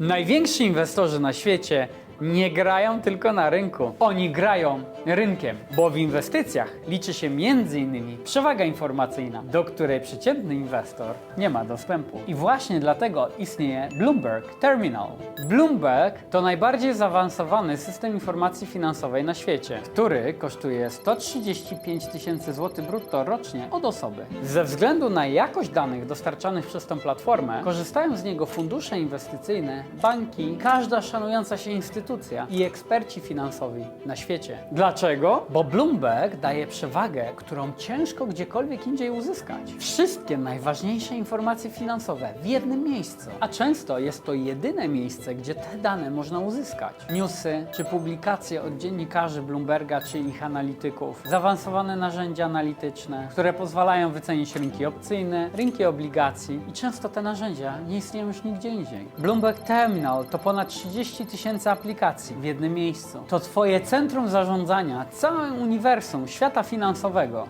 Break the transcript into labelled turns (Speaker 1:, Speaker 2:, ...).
Speaker 1: Najwięksi inwestorzy na świecie nie grają tylko na rynku. Oni grają rynkiem, bo w inwestycjach liczy się m.in. przewaga informacyjna, do której przeciętny inwestor nie ma dostępu. I właśnie dlatego istnieje Bloomberg Terminal. Bloomberg to najbardziej zaawansowany system informacji finansowej na świecie, który kosztuje 135 tysięcy złotych brutto rocznie od osoby. Ze względu na jakość danych dostarczanych przez tę platformę, korzystają z niego fundusze inwestycyjne, banki, każda szanująca się instytucja i eksperci finansowi na świecie. Dlaczego? Bo Bloomberg daje przewagę, którą ciężko gdziekolwiek indziej uzyskać. Wszystkie najważniejsze informacje finansowe w jednym miejscu. A często jest to jedyne miejsce, gdzie te dane można uzyskać. Newsy czy publikacje od dziennikarzy Bloomberga czy ich analityków, zaawansowane narzędzia analityczne, które pozwalają wycenić rynki opcyjne, rynki obligacji i często te narzędzia nie istnieją już nigdzie indziej. Bloomberg Terminal to ponad 30 tysięcy aplikacji w jednym miejscu. To Twoje centrum zarządzania całym uniwersum świata finansowego.